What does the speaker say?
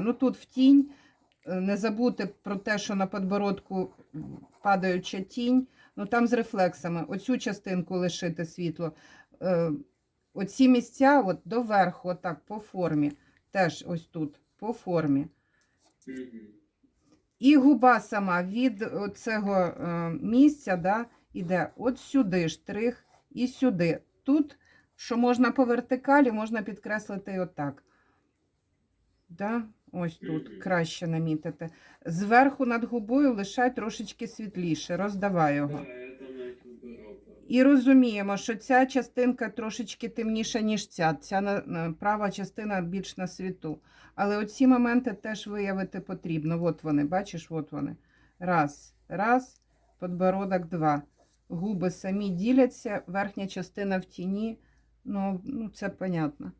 Ну тут в тінь. Е, Не забути про те, що на подбородку падаюча тінь. Ну там з рефлексами. Оцю частинку лишити світло. Е, Оці місця от доверху, отак, по формі. Теж ось тут, по формі. І губа сама від цього е, місця да, іде от сюди штрих і сюди. Тут, що можна по вертикалі, можна підкреслити отак. Да? Ось тут краще намітити. Зверху над губою лишай трошечки світліше, роздавай його. Так. І розуміємо, що ця частинка трошечки темніша, ніж ця. Ця права частина більш на світу. Але оці моменти теж виявити потрібно. От вони, бачиш, от вони. Раз, раз, подбородок, два. Губи самі діляться, верхня частина в тіні. Ну, ну це понятно.